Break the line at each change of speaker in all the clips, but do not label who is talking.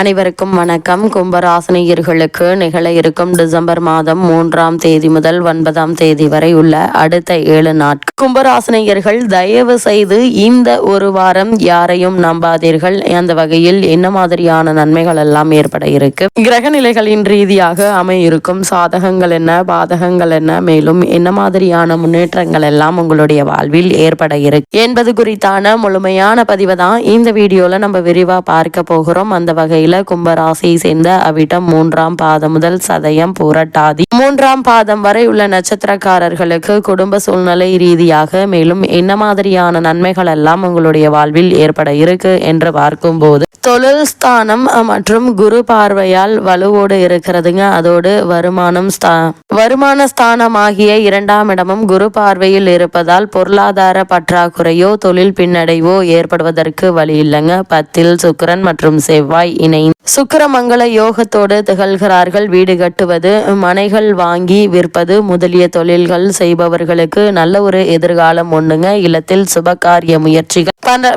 அனைவருக்கும் வணக்கம். கும்பராசினியர்களுக்கு நிகழ இருக்கும் டிசம்பர் மாதம் மூன்றாம் தேதி முதல் ஒன்பதாம் தேதி வரை உள்ள அடுத்த ஏழு நாட்கள். கும்பராசினியர்கள் தயவு செய்து இந்த ஒரு வாரம் யாரையும் நம்பாதீர்கள். அந்த வகையில் என்ன மாதிரியான நன்மைகள் எல்லாம் ஏற்பட இருக்கு? கிரக நிலைகளின் ரீதியாக அமையிருக்கும் சாதகங்கள் என்ன பாதகங்கள் என்ன? மேலும் என்ன மாதிரியான முன்னேற்றங்கள் எல்லாம் உங்களுடைய வாழ்வில் ஏற்பட இருக்கு? என்பது குறித்தான முழுமையான பதிவு தான் இந்த வீடியோல நம்ம விரிவா பார்க்க போகிறோம். அந்த வகையில் வகையில கும்பராசியை சேர்ந்த அவிட்டம் மூன்றாம் பாதம் முதல் சதயம் புரட்டாதி மூன்றாம் பாதம் வரை உள்ள நட்சத்திரக்காரர்களுக்கு குடும்ப சூழ்நிலை ரீதியாக மேலும் என்ன மாதிரியான நன்மைகள் எல்லாம் உங்களுடைய வாழ்வில் ஏற்பட இருக்கு என்று பார்க்கும்போது தொழில் ஸ்தானம் மற்றும் குரு பார்வையால் வலுவோடு இருக்கிறதுங்க. அதோடு வருமானம் வருமான ஸ்தானம் ஆகிய இரண்டாம் இடமும் குரு பார்வையில் இருப்பதால் பொருளாதார பற்றாக்குறையோ தொழில் பின்னடைவோ ஏற்படுவதற்கு வழி இல்லைங்க. பத்தில் சுக்கரன் மற்றும் செவ்வாய் இணை சுக்கரமங்கல யோகத்தோடு திகழ்கிறார்கள். வீடு கட்டுவது மனைகள் வாங்கி விற்பது முதலிய தொழில்கள் செய்பவர்களுக்கு நல்ல ஒரு எதிர்காலம் ஒண்ணுங்க இல்லத்தில் சுபகாரிய முயற்சிகள்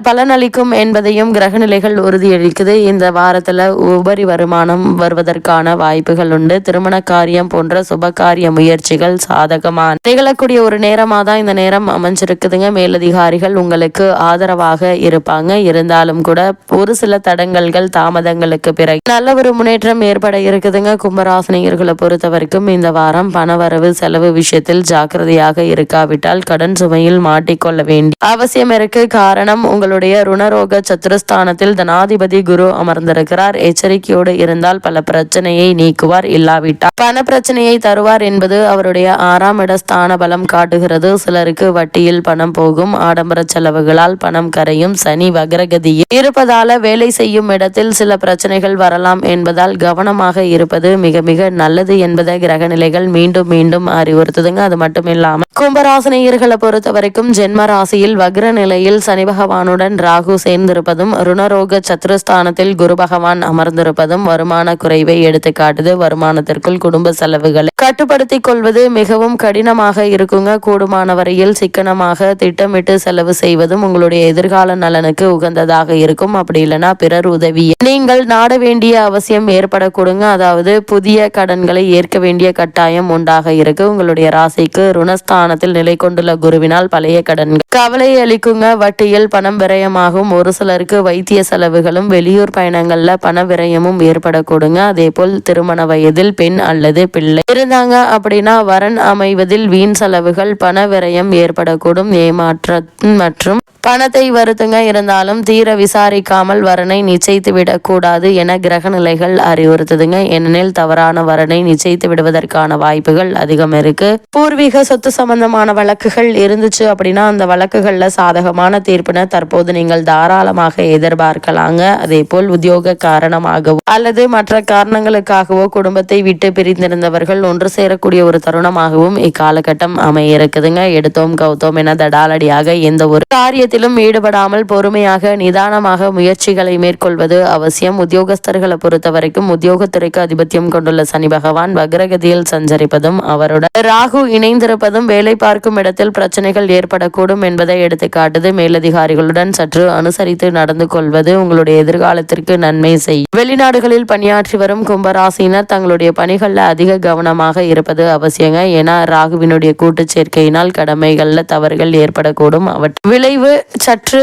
பலனளிக்கும் என்பதையும் கிரகநிலைகள் உறுதியளிக்குது. இந்த வாரத்துல உபரி வருமானம் வருவதற்கான வாய்ப்புகள் உண்டு. திருமண காரியம் போன்ற சுபகாரிய முயற்சிகள் சாதகமான நிகழக்கூடிய ஒரு நேரமா தான் இந்த நேரம் அமைஞ்சிருக்குதுங்க. மேலதிகாரிகள் உங்களுக்கு ஆதரவாக இருப்பாங்க. இருந்தாலும் கூட ஒரு சில தடங்கல்கள் தாமதங்களுக்கு பிறகு நல்ல ஒரு முன்னேற்றம் ஏற்பட இருக்குதுங்க. கும்பராசினியர்களை பொறுத்த வரைக்கும் இந்த வாரம் பணவரவு செலவு விஷயத்தில் ஜாக்கிரதையாக இருக்காவிட்டால் கடன் சுமையில் மாட்டிக்கொள்ள வேண்டி அவசியம் இருக்கு. காரணம் உங்களுடைய ருணரோக சத்துருஸ்தானத்தில் தனாதிபதி குரு அமர்ந்திருக்கிறார். எச்சரிக்கையோடு இருந்தால் பல பிரச்சனையை நீக்குவார் இல்லாவிட்டால். பண பிரச்சனையை தருவார் என்பது அவருடைய ஆறாம் இட ஸ்தான பலம் காட்டுகிறது. சிலருக்கு வட்டியில் பணம் போகும். ஆடம்பர செலவுகளால் பணம் கரையும். சனி வக்ரகதியில் இருப்பதால வேலை செய்யும் இடத்தில் சில பிரச்சனைகள் வரலாம் என்பதால் கவனமாக இருப்பது மிக மிக நல்லது என்பதை கிரக நிலைகள் மீண்டும் மீண்டும் அறிவுறுத்துதுங்க. அது மட்டும் இல்லாம கும்பராசினியர்களை பொறுத்த வரைக்கும் ஜென்ம ராசியில் வக்ர நிலையில் சனி பகவானுடன் ராகு சேர்ந்திருப்பதும் ருணரோக சத்ருஸ்தானத்தில் குரு பகவான் அமர்ந்திருப்பதும் வருமான குறைவை எடுத்து காட்டுது வருமானத்திற்குள் குடும்ப செலவுகளை கட்டுப்படுத்திக் கொள்வது மிகவும் கடினமாக இருக்குங்க. கூடுமான வரையில் சிக்கனமாக திட்டமிட்டு செலவு செய்வதும் உங்களுடைய எதிர்கால நலனுக்கு உகந்ததாக இருக்கும். அப்படி இல்லைன்னா பிறர் உதவியை நீங்கள் நாட வேண்டிய அவசியம் ஏற்படக்கூடுங்க. அதாவது புதிய கடன்களை ஏற்க வேண்டிய கட்டாயம் உண்டாக இருக்கு. உங்களுடைய ராசிக்கு ருணஸ்தானத்தில் நிலை கொண்டுள்ள குருவினால் பழைய கடன்கள் கவலை அளிக்குங்க. வட்டியில் பணம் விரயமாகும். ஒரு சிலருக்கு வைத்திய செலவுகளும் வெளியூர் பயணங்கள்ல பண விரயமும் ஏற்படக்கூடுங்க. அதே போல் திருமண வயதில் பெண் அல்லது பிள்ளை இருந்தாங்க அப்படின்னா வரன் அமைவதில் வீண் செலவுகள் பண விரயம் ஏற்படக்கூடும். ஏமாற்ற மற்றும் பணத்தை வருத்துங்க. இருந்தாலும் தீர விசாரிக்காமல் வரனை நிச்சயித்து விடக்கூடாது என கிரக நிலைகள் அறிவுறுத்துதுங்க. ஏனெனில் தவறான வரனை நிச்சயித்து விடுவதற்கான வாய்ப்புகள் அதிகம் இருக்கு. பூர்வீக சொத்து சம்பந்தமான வழக்குகள் இருந்துச்சு அப்படின்னா அந்த வழக்குகள்ல சாதகமான தீர்ப்பினை தற்போது நீங்கள் தாராளமாக எதிர்பார்க்கலாங்க. அதே போல் உத்தியோக காரணமாகவோ அல்லது மற்ற காரணங்களுக்காகவோ குடும்பத்தை விட்டு பிரிந்திருந்தவர்கள் ஒன்று சேரக்கூடிய ஒரு தருணமாகவும் இக்காலகட்டம் அமைய இருக்குதுங்க. எடுத்தோம் கௌத்தோம் என தடாலடியாக எந்த ஒரு காரியத்தை எதிலும் ஈடுபடாமல் பொறுமையாக நிதானமாக முயற்சிகளை மேற்கொள்வது அவசியம். உத்தியோகஸ்தர்களை பொறுத்த வரைக்கும் உத்தியோகத்துறைக்கு அதிபத்தியம் கொண்டுள்ள சனி பகவான் வக்ரகதியில் சஞ்சரிப்பதும் அவருடன் ராகு இணைந்திருப்பதும் வேலை பார்க்கும் இடத்தில் பிரச்சனைகள் ஏற்படக்கூடும் என்பதை எடுத்துக்காட்டுது. மேலதிகாரிகளுடன் சற்று அனுசரித்து நடந்து கொள்வது உங்களுடைய எதிர்காலத்திற்கு நன்மை செய்யும். வெளிநாடுகளில் பணியாற்றி வரும் கும்பராசினர் தங்களுடைய பணிகளில் அதிக கவனமாக இருப்பது அவசியங்க. ஏன்னா ராகுவினுடைய கூட்டு சேர்க்கையினால் கடமைகளில் தவறுகள் ஏற்படக்கூடும். அவற்றை விளைவு சற்று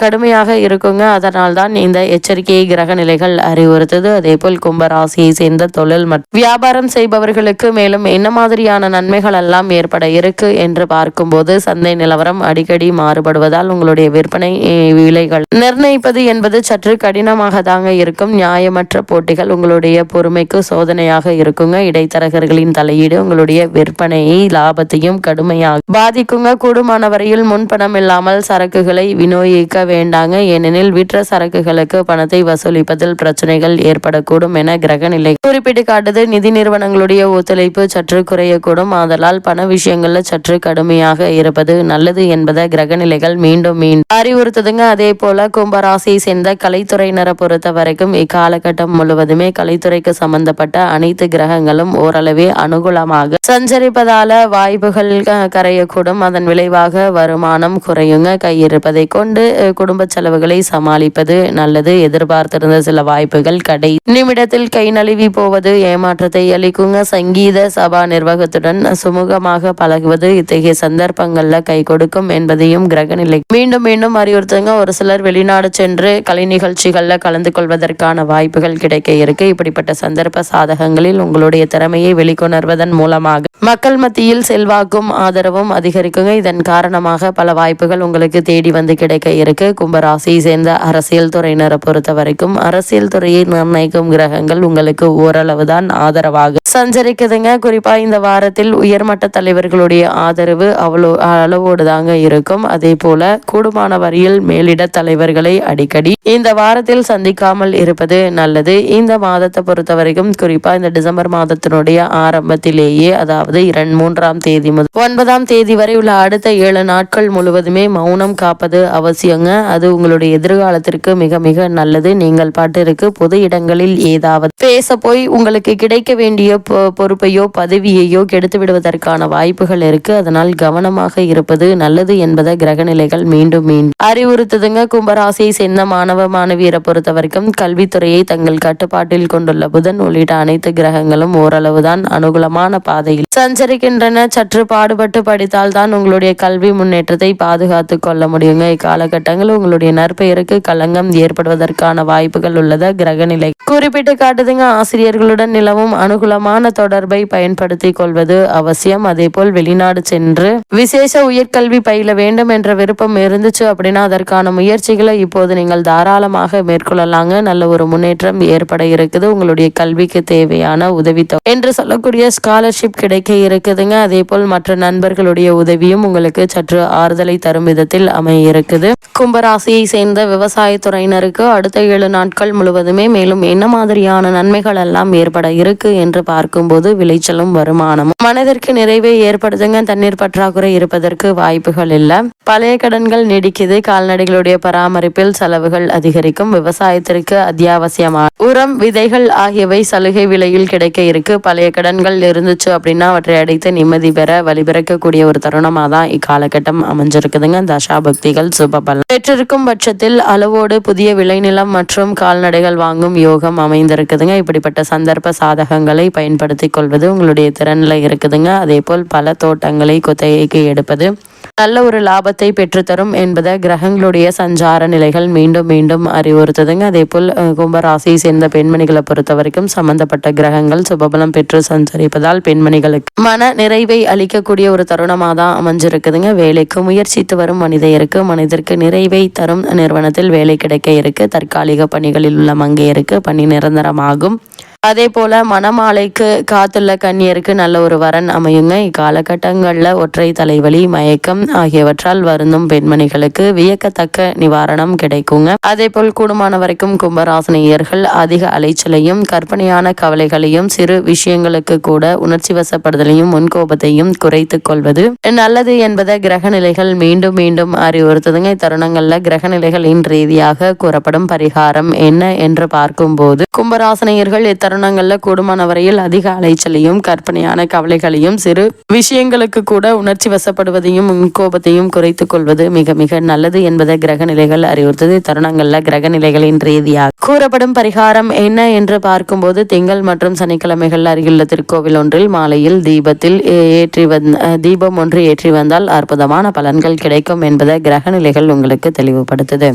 கடுமையாக இருக்குங்க. அதனால் தான் இந்த எச்சரிக்கையை கிரக நிலைகள் அறிவுறுத்தது. அதே போல் கும்பராசியை சேர்ந்த தொழில் மற்றும் வியாபாரம் செய்பவர்களுக்கு மேலும் என்ன மாதிரியான நன்மைகள் எல்லாம் ஏற்பட இருக்கு என்று பார்க்கும்போது சந்தை நிலவரம் அடிக்கடி மாறுபடுவதால் உங்களுடைய விற்பனை விலைகள் நிர்ணயிப்பது என்பது சற்று கடினமாக தாங்க இருக்கும். நியாயமற்ற போட்டிகள் உங்களுடைய பொறுமைக்கு சோதனையாக இருக்குங்க. இடைத்தரகர்களின் தலையீடு உங்களுடைய விற்பனையை லாபத்தையும் கடுமையாக பாதிக்குங்க. கூடுமான வரையில் முன்பணம் இல்லாமல் சரக்கு சரக்குகளை விநியோகிக்க வேண்டாங்க. ஏனெனில் விற்ற சரக்குகளுக்கு பணத்தை வசூலிப்பதில் பிரச்சனைகள் ஏற்படக்கூடும் என கிரகநிலை குறிப்பிட்டு காட்டுது. நிதி நிறுவனங்களுடைய ஒத்துழைப்பு சற்று குறையக்கூடும். ஆதலால் பண விஷயங்கள்ல சற்று கடுமையாக இருப்பது நல்லது என்பதை கிரகநிலைகள் மீண்டும் மீண்டும் அறிவுறுத்துதுங்க. அதே போல கும்பராசியை சேர்ந்த கலைத்துறையினரை பொறுத்த வரைக்கும் இக்காலகட்டம் முழுவதுமே கலைத்துறைக்கு சம்பந்தப்பட்ட அனைத்து கிரகங்களும் ஓரளவே அனுகூலமாக சஞ்சரிப்பதால வாய்ப்புகள் கரையக்கூடும். அதன் விளைவாக வருமானம் குறையுங்க. கை இருப்பதை கொண்டு குடும்ப செலவுகளை சமாளிப்பது நல்லது. எதிர்பார்த்திருந்த சில வாய்ப்புகள் கடை நிமிடத்தில் கை நழுவி போவது ஏமாற்றத்தை அளிக்குங்க. சங்கீத சபா நிர்வாகத்துடன் சுமூகமாக பழகுவது இத்தகைய சந்தர்ப்பங்கள்ல கை கொடுக்கும் என்பதையும் கிரகநிலை மீண்டும் மீண்டும் அறிவுறுத்துங்க. ஒரு சிலர் வெளிநாடு சென்று கலை நிகழ்ச்சிகள்ல கலந்து கொள்வதற்கான வாய்ப்புகள் கிடைக்க இருக்கு. இப்படிப்பட்ட சந்தர்ப்ப சாதகங்களில் உங்களுடைய திறமையை வெளிக்கொணர்வதன் மூலமாக மக்கள் மத்தியில் செல்வாக்கும் ஆதரவும் அதிகரிக்குங்க. இதன் காரணமாக பல வாய்ப்புகள் உங்களுக்கு தேடி வந்து கிடைக்க இருக்கு. கும்பராசியை சேர்ந்த அரசியல் துறையினரை பொறுத்த வரைக்கும் அரசியல் துறையை நிர்ணயிக்கும் கிரகங்கள் உங்களுக்கு ஓரளவு தான் ஆதரவாக சஞ்சரிக்குதுங்க. குறிப்பா இந்த வாரத்தில் உயர்மட்ட தலைவர்களுடைய ஆதரவு அவ்வளோ அளவோடு தாங்க இருக்கும். அதே போல கூடுமான வரியில் மேலிட தலைவர்களை அடிக்கடி இந்த வாரத்தில் சந்திக்காமல் இருப்பது நல்லது. இந்த மாதத்தை பொறுத்த வரைக்கும் குறிப்பா இந்த டிசம்பர் மாதத்தினுடைய ஆரம்பத்திலேயே அதாவது இரண்டு மூன்றாம் தேதி முதல் ஒன்பதாம் தேதி வரை உள்ள அடுத்த ஏழு நாட்கள் முழுவதுமே மௌனம் காப்பது அவசியங்க. அது உங்களுடைய எதிர்காலத்திற்கு மிக மிக நல்லது. நீங்கள் பாட்டிற்கு பொது இடங்களில் ஏதாவது பேச போய் உங்களுக்கு கிடைக்க வேண்டிய பொ- பொறுப்பையோ பதவியையோ கெடுத்து விடுவதற்கான வாய்ப்புகள் இருக்கு. அதனால் கவனமாக இருப்பது நல்லது என்பதை கிரகநிலைகள் மீண்டும் மீண்டும் அறிவுறுத்துதுங்க. கும்பராசியை சேர்ந்த மாணவ மாணவியரை பொறுத்த வரைக்கும் கல்வித்துறையை தங்கள் கட்டுப்பாட்டில் கொண்டுள்ள புதன் உள்ளிட்ட அனைத்து கிரகங்களும் ஓரளவுதான் அனுகூலமான பாதையில் சஞ்சரிக்கின்றன. சற்று பாடுபட்டு படித்தால் தான் உங்களுடைய கல்வி முன்னேற்றத்தை பாதுகாத்து கொள்ள முடியுங்க. இக்காலகட்டங்களில் உங்களுடைய நற்பெயருக்கு களங்கம் ஏற்படுவதற்கான வாய்ப்புகள் உள்ளத. கிரகநிலை குறிப்பிட்டு காட்டுதுங்க. ஆசிரியர்களுடன் நிலவும் அனுகூலமான தொடர்பை பயன்படுத்தி கொள்வது அவசியம். அதே போல் வெளிநாடு சென்று விசேஷ உயர்கல்வி பயில வேண்டும் என்ற விருப்பம் இருந்துச்சு அப்படின்னா அதற்கான முயற்சிகளை இப்போது நீங்கள் தாராளமாக மேற்கொள்ளலாங்க. நல்ல ஒரு முன்னேற்றம் ஏற்பட இருக்குது. உங்களுடைய கல்விக்கு தேவையான உதவித்தொகை என்று சொல்லக்கூடிய ஸ்காலர்ஷிப் கிடைக்க இருக்குதுங்க. அதே போல் மற்ற நண்பர்களுடைய உதவியும் உங்களுக்கு சற்று ஆறுதலை தரும் விதத்தில் அமைய இருக்குது கும்பராசியை சேர்ந்த விவசாயத்துறையினருக்கு அடுத்த ஏழு நாட்கள் முழுவதுமே மேலும் என்ன மாதிரியான நன்மைகள் எல்லாம் ஏற்பட இருக்கு என்று பார்க்கும்போது விளைச்சலும் வருமானமும் மனதிற்கு நிறைவே ஏற்படுத்துங்க தண்ணீர் பற்றாக்குறை இருப்பதற்கு வாய்ப்புகள் இல்ல. பழைய கடன்கள் நீடிக்குது. கால்நடைகளுடைய பராமரிப்பில் செலவுகள் அதிகரிக்கும். விவசாயத்திற்கு அத்தியாவசியமான உரம் விதைகள் ஆகியவை சலுகை விலையில் கிடைக்க இருக்கு. பழைய கடன்கள் இருந்துச்சு அப்படின்னா அவற்றை அடைத்து நிம்மதி பெற வழிபிறக்கக்கூடிய ஒரு தருணமாக தான் இக்காலகட்டம் அமைஞ்சிருக்குதுங்க. தசா பக்திகள் சுபபலம் பெற்றிருக்கும் பட்சத்தில் அளவோடு புதிய விளைநிலம் மற்றும் கால்நடைகள் வாங்கும் யோகம் அமைந்திருக்குதுங்க. இப்படிப்பட்ட சந்தர்ப்ப சாதகங்களை பயன்படுத்தி கொள்வது உங்களுடைய திறனில் இருக்குதுங்க. அதே போல் பல தோட்டங்களை குத்தகைக்கு எடுப்பது நல்ல ஒரு லாபத்தை பெற்றுத்தரும் என்பதை கிரகங்களுடைய சஞ்சார நிலைகள் மீண்டும் மீண்டும் அறிவுறுத்துதுங்க. அதே போல் கும்பராசியை சேர்ந்த பெண்மணிகளை பொறுத்த வரைக்கும் சம்பந்தப்பட்ட கிரகங்கள் சுபபலம் பெற்று சஞ்சரிப்பதால் பெண்மணிகளுக்கு மன நிறைவை அளிக்கக்கூடிய ஒரு தருணமாக தான் அமைஞ்சிருக்குதுங்க. வேலைக்கு முயற்சித்து வரும் மனிதருக்கு மனிதருக்கு நிறைவை தரும் நிறுவனத்தில் வேலை கிடைக்க இருக்கு. தற்காலிக பணிகளில் உள்ள மங்கையருக்கு பணி நிரந்தரமாகும். அதே போல மணமாலைக்கு காத்துள்ள கன்னியருக்கு நல்ல ஒரு வரன் அமையுங்க. இக்காலகட்டங்களில் ஒற்றை தலைவலி மயக்கம் ஆகியவற்றால் வருந்தும் பெண்மணிகளுக்கு வியக்கத்தக்க நிவாரணம் கிடைக்குங்க. அதே போல் கூடுமான வரைக்கும் கும்பராசனியர்கள் அதிக அலைச்சலையும் கற்பனையான கவலைகளையும் சிறு விஷயங்களுக்கு கூட உணர்ச்சி வசப்படுதலையும் முன்கோபத்தையும் குறைத்து கொள்வது நல்லது என்பதை கிரக நிலைகள் மீண்டும் மீண்டும் அறிவுறுத்துதுங்க. இத்தருணங்கள்ல கிரக நிலைகளின் ரீதியாக கூறப்படும் பரிகாரம் என்ன என்று பார்க்கும்போது கும்பராசனையர்கள் தருணங்களில் கூடுமான வரையில் அதிக அலைச்சலையும் கற்பனையான கவலைகளையும் சிறு விஷயங்களுக்கு கூட உணர்ச்சி வசப்படுவதையும் கோபத்தையும் குறைத்துக் கொள்வது மிக மிக நல்லது என்பதை கிரக நிலைகள் அறிவுறுத்தது. தருணங்களில் கிரக நிலைகளின் ரீதியாக கூறப்படும் பரிகாரம் என்ன என்று பார்க்கும்போது திங்கள் மற்றும் சனிக்கிழமைகள் அருகிலுள்ள திருக்கோவில் ஒன்றில் மாலையில் தீபத்தில் ஏற்றி வந் அஹ், தீபம் ஒன்று ஏற்றி வந்தால் அற்புதமான பலன்கள் கிடைக்கும் என்பதை கிரக நிலைகள் உங்களுக்கு தெளிவுபடுத்துது.